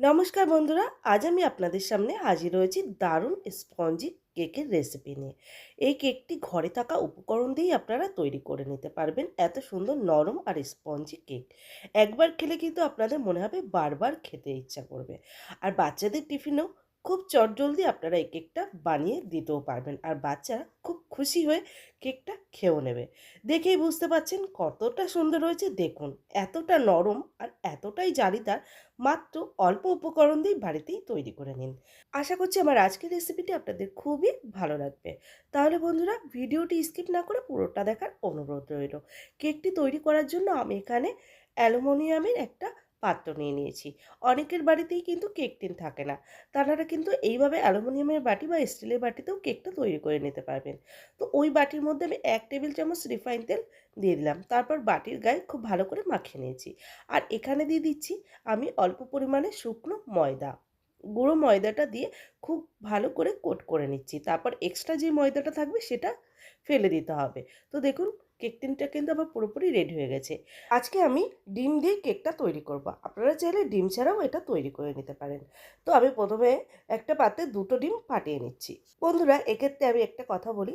নমস্কার বন্ধুরা, আজ আমি আপনাদের সামনে হাজির হয়েছি দারুণ স্পঞ্জি কেকের রেসিপি নিয়ে। এই কেকটি ঘরে থাকা উপকরণ দিয়েই আপনারা তৈরি করে নিতে পারবেন এত সুন্দর নরম আর স্পঞ্জি কেক। একবার খেলে কিন্তু আপনাদের মনে হবে বারবার খেতে ইচ্ছা করবে। আর বাচ্চাদের টিফিনেও খুব চটজলদি আপনারা এই কেকটা বানিয়ে দিতেও পারবেন। আর বাচ্চারা খুব খুশি হয়ে কেকটা খেয়েও নেবে। দেখেই বুঝতে পারছেন কতটা সুন্দর হয়েছে। দেখুন, এতটা নরম আর এতটাই জালিদার, মাত্র অল্প উপকরণ দিয়ে বাড়িতেই তৈরি করে নিন। আশা করছি আমার আজকের রেসিপিটি আপনাদের খুবই ভালো লাগবে। তাহলে বন্ধুরা, ভিডিওটি স্কিপ না করে পুরোটা দেখার অনুরোধ রইল। কেকটি তৈরি করার জন্য আমি এখানে অ্যালুমিনিয়ামের একটা পাত্র নিয়ে নিয়েছি। অনেকের বাড়িতেই কিন্তু কেক টিন থাকে না। তারা কিন্তু এইভাবে অ্যালুমিনিয়ামের বাটি বা স্টিলের বাটিতেও কেকটা তৈরি করে নিতে পারবেন। তো ওই বাটির মধ্যে আমি এক টেবিল চামচ রিফাইন তেল দিয়ে দিলাম। তারপর বাটির গায়ে খুব ভালো করে মাখিয়ে নিয়েছি। আর এখানে দিয়ে দিচ্ছি আমি অল্প পরিমাণে শুকনো ময়দা। গুঁড়ো ময়দাটা দিয়ে খুব ভালো করে কোট করে নিচ্ছি। তারপর এক্সট্রা যে ময়দাটা থাকবে সেটা ফেলে দিতে হবে। তো দেখুন কেক টিনটা কিন্তু আমার পুরোপুরি রেডি হয়ে গেছে। আজকে আমি ডিম দিয়ে কেকটা তৈরি করব। আপনারা চাইলে ডিম ছাড়াও এটা তৈরি করে নিতে পারেন। তো আমি প্রথমে একটা পাতে দুটো ডিম ফাটিয়ে নিচ্ছি। বন্ধুরা, এক্ষেত্রে আমি একটা কথা বলি।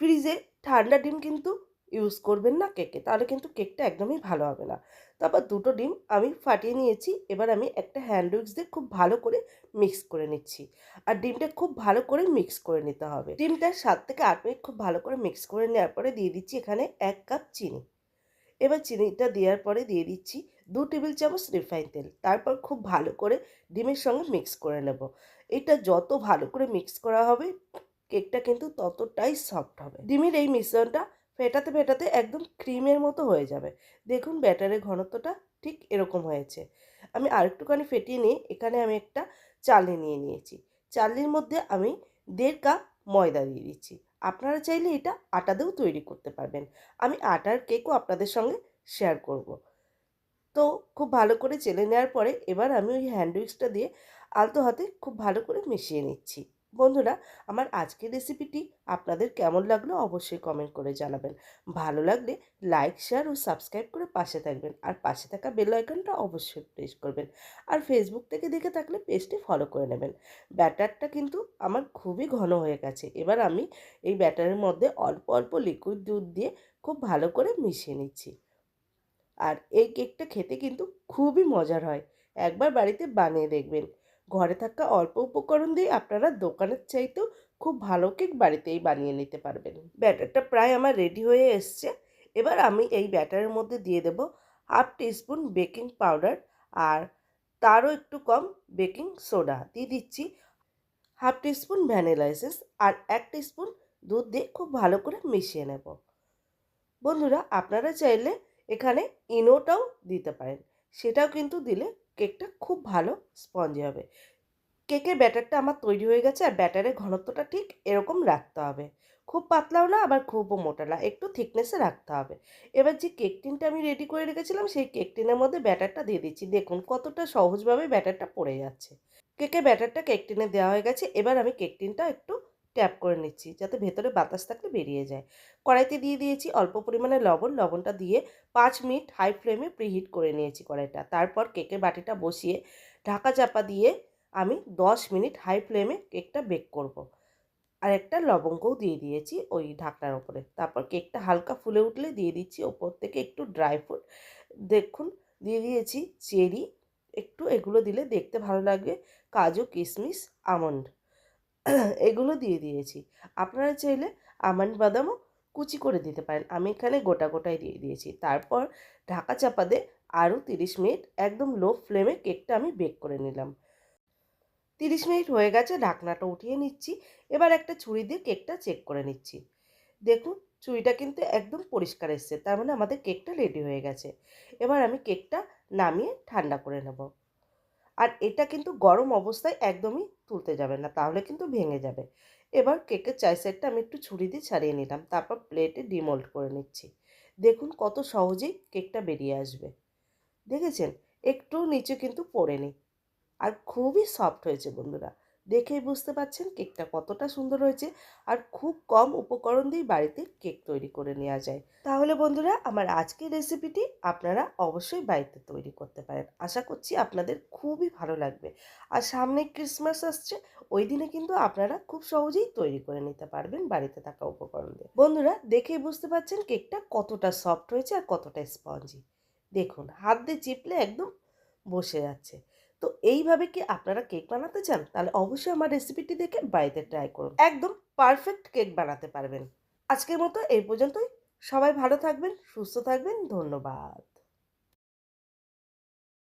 ফ্রিজে ঠান্ডা ডিম কিন্তু ইউজ করবেন না কেকে, তাহলে কিন্তু কেকটা একদমই ভালো হবে না। তারপর দুটো ডিম আমি ফাটিয়ে নিয়েছি, এবার আমি একটা হ্যান্ড উইক্স দিয়ে খুব ভালো করে মিক্স করে নিচ্ছি। আর ডিমটা খুব ভালো করে মিক্স করে নিতে হবে। ডিমটা সাত থেকে আট মিনিট খুব ভালো করে মিক্স করে নেওয়ার পরে দিয়ে দিচ্ছি এখানে এক কাপ চিনি। এবার চিনিটা দেওয়ার পরে দিয়ে দিচ্ছি দু টেবিল চামচ রিফাইন তেল, তারপর খুব ভালো করে ডিমের সঙ্গে মিক্স করে নেব। এটা যত ভালো করে মিক্স করা হবে, কেকটা কিন্তু ততটাই সফট হবে। ডিমের এই মিশ্রণটা ফেটাতে ফেটাতে একদম ক্রিমের মতো হয়ে যাবে। দেখুন ব্যাটারের ঘনত্বটা ঠিক এরকম হয়েছে। আমি আরেকটুখানি ফেটিয়ে নিয়ে এখানে আমি একটা চালনি নিয়ে নিয়েছি। চালনির মধ্যে আমি দেড় কাপ ময়দা দিয়ে দিচ্ছি। আপনারা চাইলে এটা আটা দিয়েও তৈরি করতে পারবেন। আমি আটার কেকও আপনাদের সঙ্গে শেয়ার করব। তো খুব ভালো করে চেলে নেওয়ার পরে এবার আমি ওই হ্যান্ডউইক্সটা দিয়ে আলতো হাতে খুব ভালো করে মিশিয়ে নিচ্ছি। বন্ধুরা, আমার আজকের রেসিপিটি আপনাদের কেমন লাগল অবশ্যই কমেন্ট করে জানাবেন। ভালো লাগলে লাইক শেয়ার ও সাবস্ক্রাইব করে পাশে থাকবেন আর পাশে থাকা বেল আইকনটা অবশ্যই প্রেস করবেন আর ফেসবুক থেকে দেখে থাকলে পেজটি ফলো করে নেবেন। ব্যাটারটা কিন্তু আমার খুবই ঘন হয়ে গেছে। এবার আমি এই ব্যাটারের মধ্যে অল্প অল্প লিকুইড দুধ দিয়ে খুব ভালো করে মিশিয়ে নিচ্ছি। আর এই কেকটা খেতে কিন্তু খুবই মজার হয়। একবার বাড়িতে বানিয়ে দেখবেন। ঘরে থাকা অল্প উপকরণ দিয়ে আপনারা দোকানের চাইতেও খুব ভালো কেক বাড়িতেই বানিয়ে নিতে পারবেন। ব্যাটারটা প্রায় আমার রেডি হয়ে এসছে। এবার আমি এই ব্যাটারের মধ্যে দিয়ে দেব হাফ টিস্পুন বেকিং পাউডার আর তারও একটু কম বেকিং সোডা। দিয়ে দিচ্ছি হাফ টিস্পুন ভ্যানিলা এসেন্স আর এক টিস্পুন দুধ দিয়ে খুব ভালো করে মিশিয়ে নেব। বন্ধুরা, আপনারা চাইলে এখানে ইনোটাও দিতে পারেন। সেটাও কিন্তু দিলে কেকটা খুব ভালো স্পঞ্জি হবে। কেকের ব্যাটারটা আমার তৈরি হয়ে গেছে আর ব্যাটারের ঘনত্বটা ঠিক এরকম রাখতে হবে। খুব পাতলাও না, আবার খুবও মোটা না, একটু থিকনেসে রাখতে হবে। এবার যে কেক টিনটা আমি রেডি করে রেখেছিলাম, সেই কেক টিনের মধ্যে ব্যাটারটা দিয়ে দিচ্ছি। দেখুন কতটা সহজভাবে ব্যাটারটা পড়ে যাচ্ছে। কেকের ব্যাটারটা কেক টিনে দেওয়া হয়ে গেছে। এবার আমি কেক টিনটা একটু ট্যাপ করে নিচ্ছি যাতে ভেতরে বাতাস থাকলে বেরিয়ে যায়। কড়াইতে দিয়ে দিয়েছি অল্প পরিমাণে লবণ, লবণটা দিয়ে পাঁচ মিনিট হাই ফ্লেমে প্রিহিট করে নিয়েছি কড়াইটা। তারপর কেকের বাটিটা বসিয়ে ঢাকা চাপা দিয়ে আমি দশ মিনিট হাই ফ্লেমে কেকটা বেক করব। আর একটা লবঙ্গও দিয়ে দিয়েছি ওই ঢাকনার ওপরে। তারপর কেকটা হালকা ফুলে উঠলে দিয়ে দিচ্ছি ওপর থেকে একটু ড্রাই ফ্রুট দেখুন, দিয়ে দিয়েছি চেরি। একটু এগুলো দিলে দেখতে ভালো লাগবে। কাজু কিশমিশ আমন্ড। এগুলো দিয়ে দিয়েছি। আপনারা চাইলে আমন্ড বাদামও কুচি করে দিতে পারেন। আমি এখানে গোটা গোটাই দিয়ে দিয়েছি। তারপর ঢাকা চাপা দিয়ে আরও তিরিশ মিনিট একদম লো ফ্লেমে কেকটা আমি বেক করে নিলাম। তিরিশ মিনিট হয়ে গেছে, ঢাকনাটা উঠিয়ে নিচ্ছি। এবার একটা ছুরি দিয়ে কেকটা চেক করে নিচ্ছি। দেখুন, ছুরিটা কিন্তু একদম পরিষ্কার এসছে। তার মানে আমাদের কেকটা রেডি হয়ে গেছে। এবার আমি কেকটা নামিয়ে ঠান্ডা করে নেব। আর এটা কিন্তু গরম অবস্থায় একদমই তুলতে যাবে না, তাহলে কিন্তু ভেঙে যাবে। এবার কেকের চাই সাইডটা আমি একটু ছুরি দিয়ে ছাড়িয়ে নিলাম, তারপর প্লেটে ডিমোল্ড করে নিচ্ছি। দেখুন কত সহজেই কেকটা বেরিয়ে আসবে। দেখেছেন? একটু নিচে কিন্তু পড়েনি। আর খুবই সফট হয়েছে বন্ধুরা। দেখেই বুঝতে পারছেন কেকটা কতটা সুন্দর হয়েছে আর খুব কম উপকরণ দিয়ে বাড়িতে কেক তৈরি করে নেওয়া যায়। তাহলে বন্ধুরা, আমার আজকের রেসিপিটি আপনারা অবশ্যই বাড়িতে তৈরি করতে পারেন। আশা করছি আপনাদের খুবই ভালো লাগবে। আর সামনে ক্রিসমাস আসছে, ওই দিনে কিন্তু আপনারা খুব সহজেই তৈরি করে নিতে পারবেন বাড়িতে থাকা উপকরণ দিয়ে। বন্ধুরা, দেখেই বুঝতে পারছেন কেকটা কতটা সফট হয়েছে আর কতটা স্পঞ্জি। দেখুন, হাত দিয়ে চিপলে একদম বসে যাচ্ছে। তো এইভাবে কি আপনারা কেক বানাতে চান? তাহলে অবশ্যই আমার রেসিপিটি দেখে বাড়িতে ট্রাই করুন। একদম পারফেক্ট কেক বানাতে পারবেন। আজকের মতো এই পর্যন্তই। সবাই ভালো থাকবেন, সুস্থ থাকবেন। ধন্যবাদ।